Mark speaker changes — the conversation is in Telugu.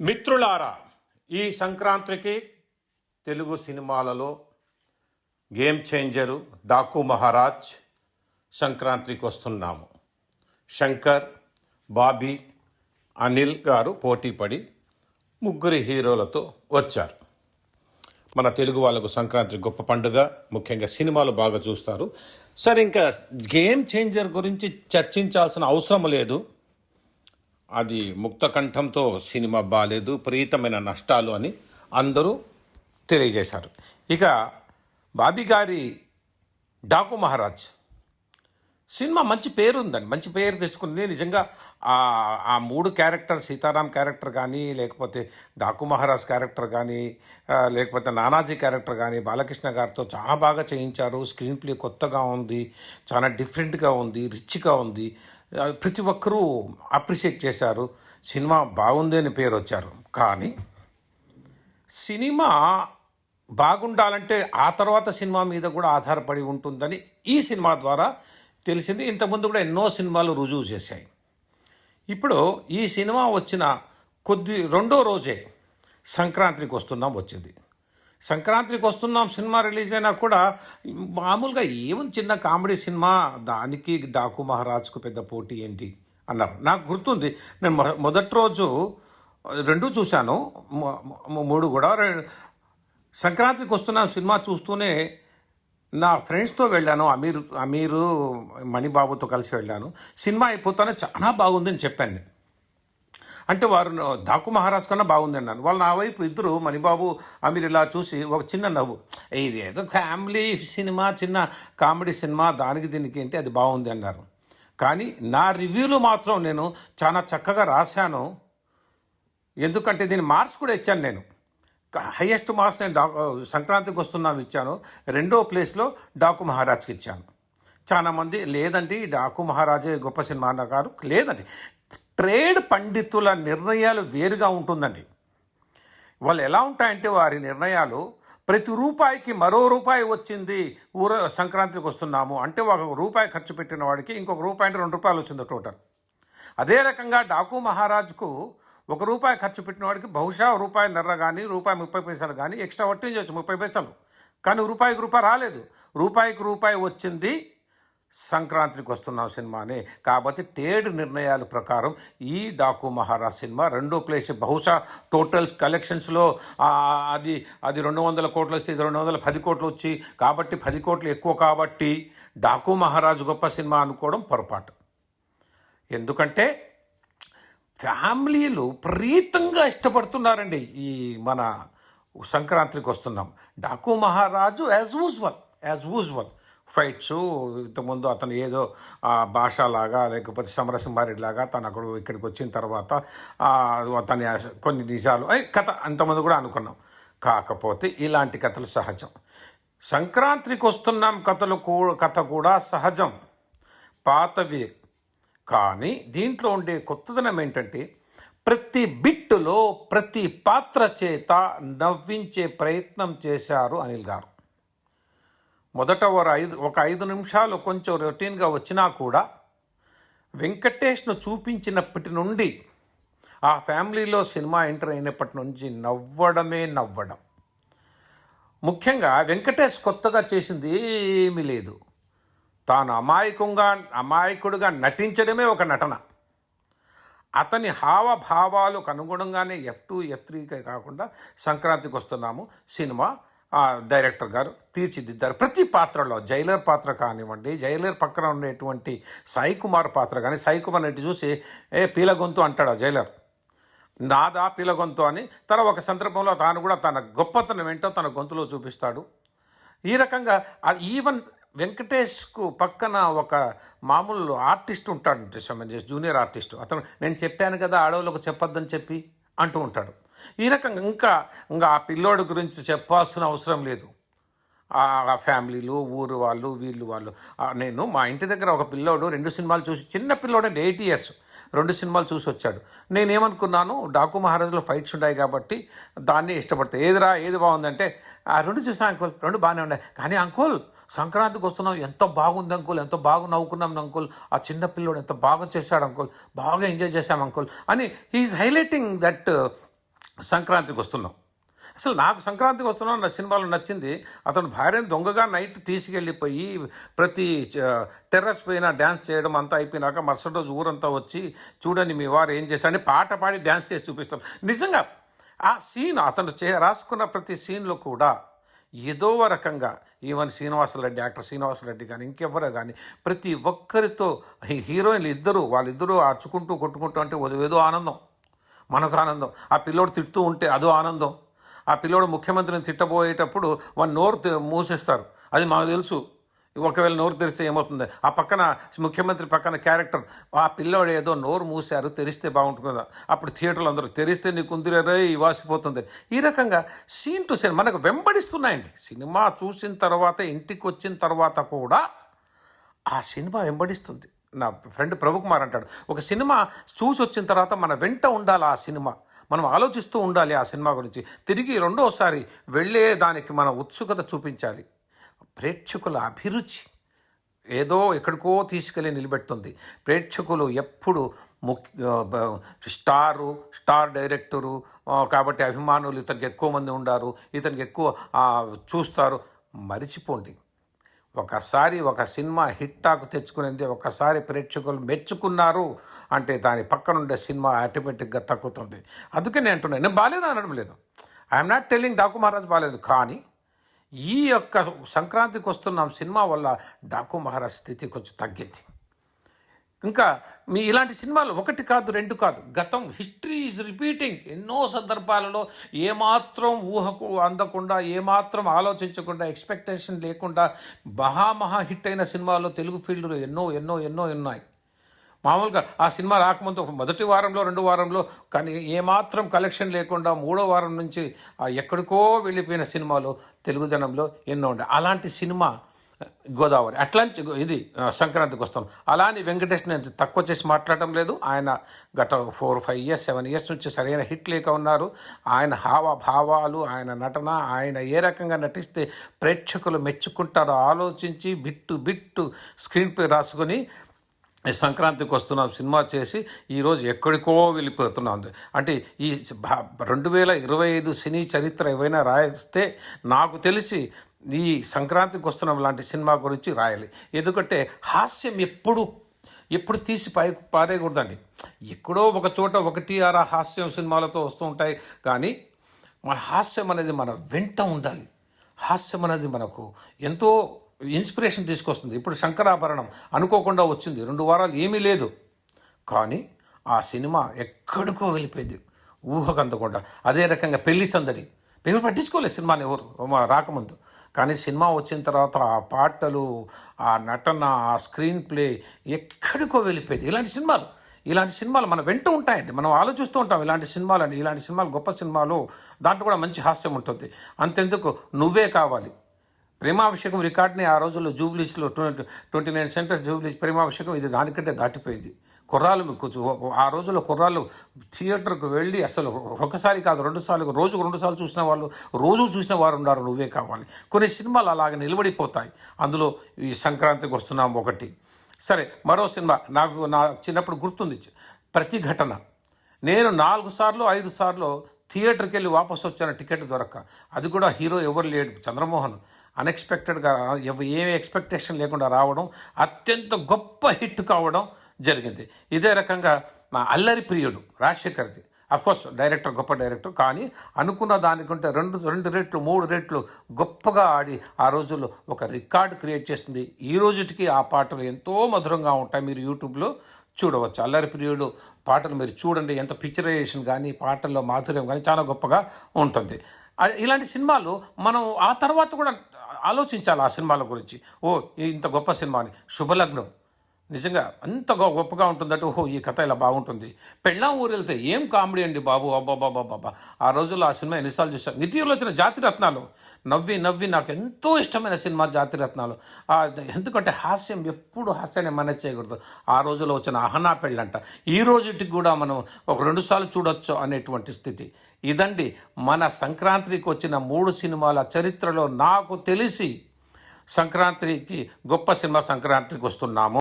Speaker 1: మిత్రులారా ఈ సంక్రాంతికి తెలుగు సినిమాలలో గేమ్ చేంజరు డాకు మహారాజ్ సంక్రాంతికి వస్తున్నాము. శంకర్ బాబీ అనిల్ గారు పోటీపడి ముగ్గురి హీరోలతో వచ్చారు. మన తెలుగు వాళ్ళకు సంక్రాంతి గొప్ప పండుగ ముఖ్యంగా సినిమాలు బాగా చూస్తారు. సరే ఇంకా గేమ్ చేంజర్ గురించి చర్చించాల్సిన అవసరం లేదు. అది ముక్త కంఠంతో సినిమా బాగాలేదు ప్రీతమైన నష్టాలు అని అందరూ తెలియజేశారు. ఇక బాబీ గారి డాకు మహారాజ్. సినిమా మంచి పేరు ఉందండి మంచి పేరు తెచ్చుకుంది. నిజంగా ఆ మూడు క్యారెక్టర్ సీతారాం క్యారెక్టర్ కానీ లేకపోతే డాకు మహారాజ్ క్యారెక్టర్ కానీ లేకపోతే నానాజీ క్యారెక్టర్ కానీ బాలకృష్ణ గారితో చాలా బాగా చేయించారు. స్క్రీన్ ప్లే కొత్తగా ఉంది. చాలా డిఫరెంట్గా ఉంది. రిచ్గా ఉంది. ప్రతి ఒక్కరూ అప్రిషియేట్ చేశారు. సినిమా బాగుంది అని పేరు వచ్చారు. కానీ సినిమా బాగుండాలంటే ఆ తర్వాత సినిమా మీద కూడా ఆధారపడి ఉంటుందని ఈ సినిమా ద్వారా తెలిసింది. ఇంతకుముందు కూడా ఎన్నో సినిమాలు రుజువు చేశాయి. ఇప్పుడు ఈ సినిమా వచ్చిన కొద్ది రెండో రోజే సంక్రాంతికి వస్తున్నాం వచ్చింది. సంక్రాంతికి వస్తున్నాం సినిమా రిలీజ్ అయినా కూడా మామూలుగా ఏముంది చిన్న కామెడీ సినిమా? దానికి డాకు మహారాజ్కు పెద్ద పోటీ ఏంటి? అన్నారు. నాకు గుర్తుంది. నేను మొదటి రోజు రెండు చూశాను. మూడు కూడా. సంక్రాంతికి వస్తున్నాం సినిమా చూస్తూనే నా ఫ్రెండ్స్తో వెళ్ళాను. అమీర్ అమీరు మణిబాబుతో కలిసి వెళ్ళాను. సినిమా అయిపోతానే చాలా బాగుందని చెప్పాను నేను. అంటే వారు డాకు మహారాజ్ కన్నా బాగుంది అన్నారు వాళ్ళు నా వైపు ఇద్దరు మణిబాబు అమీర్ ఇలా చూసి ఒక చిన్న నవ్వు. ఇది ఏదో ఫ్యామిలీ సినిమా చిన్న కామెడీ సినిమా దానికి దీనికి ఏంటి అది బాగుంది అన్నారు. కానీ నా రివ్యూలో మాత్రం నేను చాలా చక్కగా రాశాను. ఎందుకంటే దీని మార్క్స్ కూడా ఇచ్చాను నేను. హయ్యెస్ట్ మార్క్స్ నేను డా సంక్రాంతికి వస్తున్నాం ఇచ్చాను. రెండో ప్లేస్లో డాకు మహారాజ్కి ఇచ్చాను. చాలా మంది లేదండి డాకు మహారాజే గొప్ప సినిమా అన్నారు. లేదండి ట్రేడ్ పండితుల నిర్ణయాలు వేరుగా ఉంటుందండి. వాళ్ళు ఎలా ఉంటాయంటే వారి నిర్ణయాలు ప్రతి రూపాయికి మరో రూపాయి వచ్చింది ఊర సంక్రాంతికి వస్తున్నాము అంటే ఒక రూపాయి ఖర్చు పెట్టిన వాడికి ఇంకొక రూపాయి అంటే రెండు రూపాయలు వచ్చింది టోటల్. అదే రకంగా డాకు మహారాజ్కు ఒక రూపాయి ఖర్చు పెట్టిన వాడికి బహుశా రూపాయి నర్ర కానీ రూపాయి ముప్పై పైసలు కానీ ఎక్స్ట్రా వట్టించవచ్చు ముప్పై పైసలు. కానీ రూపాయికి రూపాయి రాలేదు. రూపాయికి రూపాయి వచ్చింది సంక్రాంతికి వస్తున్నాం సినిమానే. కాబట్టి టేడ్ నిర్ణయాల ప్రకారం ఈ డాకు మహారాజ్ సినిమా రెండో ప్లేస్. బహుశా టోటల్ కలెక్షన్స్లో అది అది రెండు వందల కోట్లు వస్తే ఇది రెండు వందల పది కోట్లు వచ్చి. కాబట్టి పది కోట్లు ఎక్కువ కాబట్టి డాకు మహారాజ్ గొప్ప సినిమా అనుకోవడం పొరపాటు. ఎందుకంటే ఫ్యామిలీలు ప్రీతంగా ఇష్టపడుతున్నారండి ఈ మన సంక్రాంతికి వస్తున్నాం. Daaku Maharaj as usual as usual fights ఇంతకుముందు అతను ఏదో భాషలాగా భాష లాగా లేకపోతే సమరసింహారెడ్డిలాగా తను అక్కడ ఇక్కడికి వచ్చిన తర్వాత ఆ, తన కొన్ని నిజాలు అయి కథ అంతమంది కూడా అనుకున్నాం. కాకపోతే ఇలాంటి కథలు సహజం. సంక్రాంతికి వస్తున్నాం కథలు కూ కథ కూడా సహజం. పాతవి. కానీ దీంట్లో ఉండే కొత్తదనం ఏంటంటే ప్రతి బిట్టులో ప్రతి పాత్ర చేత నవ్వించే ప్రయత్నం చేశారు అనిల్ గారు. మొదట ఒక ఐదు ఒక ఐదు నిమిషాలు కొంచెం రొటీన్గా వచ్చినా కూడా వెంకటేష్ను చూపించినప్పటి నుండి ఆ ఫ్యామిలీలో సినిమా ఎంటర్ అయినప్పటి నుంచి నవ్వడమే నవ్వడం. ముఖ్యంగా వెంకటేష్ కొత్తగా చేసింది ఏమీ లేదు. తాను అమాయకంగా అమాయకుడిగా నటించడమే ఒక నటన. అతని హావభావాలకు అనుగుణంగానే ఎఫ్ టూ ఎఫ్ త్రీకే కాకుండా సంక్రాంతికి వస్తున్నాము. సినిమా డైరెక్టర్ గారు తీర్చిదిద్దారు. ప్రతి పాత్రలో జైలర్ పాత్ర కానివ్వండి జైలర్ పక్కన ఉండేటువంటి సాయి కుమార్ పాత్ర కానీ సాయి కుమార్ నెట్టి చూసి ఏ పీల గొంతు అంటాడు ఆ జైలర్. నాదా పీలగొంతు అని తన ఒక సందర్భంలో తాను కూడా తన గొప్పతనం ఏంటో తన గొంతులో చూపిస్తాడు. ఈ రకంగా ఈవెన్ వెంకటేష్కు పక్కన ఒక మామూలు ఆర్టిస్ట్ ఉంటాడు సంబంధించి జూనియర్ ఆర్టిస్ట్. అతను నేను చెప్పాను కదా ఆడవాళ్ళకు చెప్పొద్దని చెప్పి అంటూ ఉంటాడు. ఈ రకంగా ఇంకా ఇంకా ఆ పిల్లోడి గురించి చెప్పాల్సిన అవసరం లేదు. ఆ ఫ్యామిలీలు ఊరు వాళ్ళు వీళ్ళు వాళ్ళు. నేను మా ఇంటి దగ్గర ఒక పిల్లోడు రెండు సినిమాలు చూసి చిన్న పిల్లోడు అంటే ఎయిట్ ఇయర్స్. రెండు సినిమాలు చూసి వచ్చాడు. నేనేమనుకున్నాను డాకు మహారాజులో ఫైట్స్ ఉన్నాయి కాబట్టి దాన్ని ఇష్టపడతా. ఏదిరా ఏది బాగుందంటే ఆ రెండు చూసా అంకుల్? రెండు బాగానే ఉన్నాయి. కానీ అంకుల్ సంక్రాంతికి వస్తున్నాం ఎంత బాగుంది అంకుల్? ఎంత బాగా నవ్వుకున్నాం అంకుల్? ఆ చిన్న పిల్లోడు ఎంత బాగా చేశాడు అంకుల్? బాగా ఎంజాయ్ చేశాం అంకుల్? అని హీఈస్ హైలైటింగ్ దట్ సంక్రాంతికి వస్తున్నాం. అసలు నాకు సంక్రాంతికి వస్తున్నాం నా సినిమాలో నచ్చింది. అతను భార్యను దొంగగా నైట్ తీసుకెళ్ళిపోయి ప్రతి టెర్రస్ పైన డ్యాన్స్ చేయడం అంతా అయిపోయినాక మరుసటి రోజు ఊరంతా వచ్చి చూడండి మీ వారు ఏం చేశారని పాట పాడి డ్యాన్స్ చేసి చూపిస్తాం. నిజంగా ఆ సీన్ అతను చే రాసుకున్న ప్రతి సీన్లో కూడా ఏదో రకంగా ఈవెన్ శ్రీనివాసరెడ్డి యాక్టర్ శ్రీనివాసరెడ్డి కానీ ఇంకెవరో కానీ ప్రతి ఒక్కరితో హీరోయిన్లు ఇద్దరు వాళ్ళిద్దరూ అరుచుకుంటూ కొట్టుకుంటూ అంటే ఏదో ఆనందం. మనకు ఆనందం. ఆ పిల్లోడు తిడుతూ ఉంటే అదో ఆనందం. ఆ పిల్లోడు ముఖ్యమంత్రిని తిట్టబోయేటప్పుడు వాడు నోరు మూసేస్తారు. అది మాకు తెలుసు. ఒకవేళ నోరు తెరిస్తే ఏమవుతుంది? ఆ పక్కన ముఖ్యమంత్రి పక్కన క్యారెక్టర్ ఆ పిల్లోడు ఏదో నోరు మూసారు తెరిస్తే బాగుంటుంది. కదా అప్పుడు థియేటర్లు అందరూ తెరిస్తే నీకు ఉందిరే వాసిపోతుంది. ఈ రకంగా సీన్ టు సీన్ మనకు వెంబడిస్తున్నాయండి. సినిమా చూసిన తర్వాత ఇంటికి వచ్చిన తర్వాత కూడా ఆ సినిమా వెంబడిస్తుంది. నా ఫ్రెండ్ ప్రభుకుమార్ అంటాడు. ఒక సినిమా చూసి వచ్చిన తర్వాత మన వెంట ఉండాలి ఆ సినిమా. మనం ఆలోచిస్తూ ఉండాలి ఆ సినిమా గురించి. తిరిగి రెండోసారి వెళ్ళే దానికి మన ఉత్సుకత చూపించాలి. ప్రేక్షకుల అభిరుచి ఏదో ఎక్కడికో తీసుకెళ్ళి నిలబెడుతుంది. ప్రేక్షకులు ఎప్పుడు ముఖ్య స్టారు స్టార్ డైరెక్టరు కాబట్టి అభిమానులు ఇతనికి ఎక్కువ మంది ఉండారు ఇతనికి ఎక్కువ చూస్తారు. మరిచిపోండి. ఒకసారి ఒక సినిమా హిట్టాకు తెచ్చుకునేది ఒకసారి ప్రేక్షకులు మెచ్చుకున్నారు అంటే దాని పక్కనుండే సినిమా ఆటోమేటిక్గా తగ్గుతుంది. అందుకే నేను అంటున్నాను నేను బాగాలేదు అనడం లేదు. I'm not telling Daaku Maharaj బాగాలేదు కానీ ఈ యొక్క సంక్రాంతికి వస్తున్నాం సినిమా వల్ల డాకు మహారాజ్ స్థితి కొంచెం తగ్గింది. ఇంకా మీ ఇలాంటి సినిమాలు ఒకటి కాదు రెండు కాదు. గతం హిస్టరీ ఈజ్ రిపీటింగ్ ఎన్నో సందర్భాలలో ఏమాత్రం ఊహకు అందకుండా ఏమాత్రం ఆలోచించకుండా ఎక్స్పెక్టేషన్ లేకుండా మహామహా హిట్ అయిన సినిమాల్లో తెలుగు ఫీల్డ్లో ఎన్నో ఎన్నో ఎన్నో ఉన్నాయి. మామూలుగా ఆ సినిమా రాకముందు మొదటి వారంలో రెండు వారంలో కానీ ఏమాత్రం కలెక్షన్ లేకుండా మూడో వారం నుంచి ఎక్కడికో వెళ్ళిపోయిన సినిమాలు తెలుగుదనంలో ఎన్నో ఉంటాయి అలాంటి సినిమా గోదావరి. అట్లాంటి ఇది సంక్రాంతికి వస్తాం. అలాని వెంకటేష్ నేను తక్కువ చేసి మాట్లాడటం లేదు. ఆయన గత four five years seven years నుంచి సరైన హిట్ లేక ఉన్నారు. ఆయన హావభావాలు ఆయన నటన ఆయన ఏ రకంగా నటిస్తే ప్రేక్షకులు మెచ్చుకుంటారో ఆలోచించి బిట్టు బిట్టు స్క్రీన్ పే రాసుకొని సంక్రాంతికి వస్తున్నాం సినిమా చేసి ఈరోజు ఎక్కడికో వెళ్ళిపోతున్నాం. అంటే ఈ భా- రెండు వేల ఇరవై ఐదు సినీ చరిత్ర ఏవైనా రాయిస్తే నాకు తెలిసి ఈ సంక్రాంతికి వస్తున్నాం లాంటి సినిమా గురించి రాయాలి. ఎందుకంటే హాస్యం ఎప్పుడు ఎప్పుడు తీసి పై పారేయకూడదండి. ఎక్కడో ఒక చోట ఒకటి ఆరా హాస్యం సినిమాలతో వస్తూ ఉంటాయి. కానీ మన హాస్యం అనేది మన వెంట ఉండాలి. హాస్యం అనేది మనకు ఎంతో ఇన్స్పిరేషన్ తీసుకొస్తుంది. ఇప్పుడు శంకరాభరణం అనుకోకుండా వచ్చింది. రెండు వారాలు ఏమీ లేదు. కానీ ఆ సినిమా ఎక్కడికో వెళ్ళిపోయింది. ఊహకందకుండా. అదే రకంగా పెళ్ళి సందడి. పేరు పట్టించుకోలేదు సినిమాని ఎవరు మా- రాకముందు. కానీ సినిమా వచ్చిన తర్వాత ఆ పాటలు ఆ నటన ఆ స్క్రీన్ ప్లే ఎక్కడికో వెళ్ళిపోయేది. ఇలాంటి సినిమాలు ఇలాంటి సినిమాలు మనం వెంట ఉంటాయండి. మనం ఆలోచిస్తూ ఉంటాం ఇలాంటి సినిమాలు అండి ఇలాంటి సినిమాలు గొప్ప సినిమాలు దాంట్లో కూడా మంచి హాస్యం ఉంటుంది. అంతెందుకు? నువ్వే కావాలి. ప్రేమాభిషేకం రికార్డ్ని ఆ రోజుల్లో జూబ్లీస్లో twenty twenty nine centres jubilees Premabhishekam ఇది దానికంటే దాటిపోయింది. కుర్రాలు ఆ రోజుల్లో కుర్రాళ్ళు థియేటర్కు వెళ్ళి అసలు ఒకసారి కాదు రెండు సార్లు రోజుకు రెండు సార్లు చూసిన వాళ్ళు రోజు చూసిన వారు ఉన్నారు నువ్వే కావాలి. కొన్ని సినిమాలు అలాగే నిలబడిపోతాయి. అందులో ఈ సంక్రాంతికి వస్తున్నాం ఒకటి. సరే మరో సినిమా నాకు నా చిన్నప్పుడు గుర్తుంది. ప్రతి ఘటన. నేను నాలుగు సార్లు ఐదు సార్లు థియేటర్కి వెళ్ళి వాపసు వచ్చాను టికెట్ దొరక్క. అది కూడా హీరో ఎవరు లేడు చంద్రమోహన్. అన్ఎక్స్పెక్టెడ్గా ఏ ఎక్స్పెక్టేషన్ లేకుండా రావడం అత్యంత గొప్ప హిట్ కావడం జరిగింది. ఇదే రకంగా మా అల్లరి ప్రియుడు రాజశేఖర్ది. అఫ్కోర్స్ డైరెక్టర్ గొప్ప డైరెక్టర్ కానీ అనుకున్న దానికంటే రెండు రెండు రెట్లు మూడు రెట్లు గొప్పగా ఆడి ఆ రోజుల్లో ఒక రికార్డు క్రియేట్ చేసింది. ఈ రోజుటికి ఆ పాటలు ఎంతో మధురంగా ఉంటాయి. మీరు యూట్యూబ్లో చూడవచ్చు. అల్లరి ప్రియుడు పాటలు మీరు చూడండి. ఎంత పిక్చరైజేషన్ కానీ పాటల్లో మాధుర్యం కానీ చాలా గొప్పగా ఉంటుంది. ఇలాంటి సినిమాలు మనం ఆ తర్వాత కూడా ఆలోచించాలి ఆ సినిమాల గురించి. ఓ ఇంత గొప్ప సినిమా అని. శుభలగ్నం. నిజంగా అంత గొప్పగా ఉంటుందంటే ఓహో ఈ కథ ఇలా బాగుంటుంది. పెళ్ళాం ఊరు వెళ్తే ఏం కామెడీ అండి బాబు? అబ్బాబాబాబా ఆ రోజుల్లో ఆ సినిమా ఎన్నిసార్లు చూసాను ఇటీవల వచ్చిన జాతి రత్నాలు నవ్వి నవ్వి నాకు ఎంతో ఇష్టమైన సినిమా జాతి రత్నాలు ఎందుకంటే హాస్యం ఎప్పుడు హాస్యాన్ని మన చేయకూడదు. ఆ రోజుల్లో వచ్చిన అహనా పెళ్ళంట. ఈ రోజుటికి కూడా మనం ఒక రెండు సార్లు చూడొచ్చు అనేటువంటి స్థితి. ఇదండి మన సంక్రాంతికి వచ్చిన మూడు సినిమాల చరిత్రలో నాకు తెలిసి సంక్రాంతికి గొప్ప సినిమా సంక్రాంతికి వస్తున్నాము.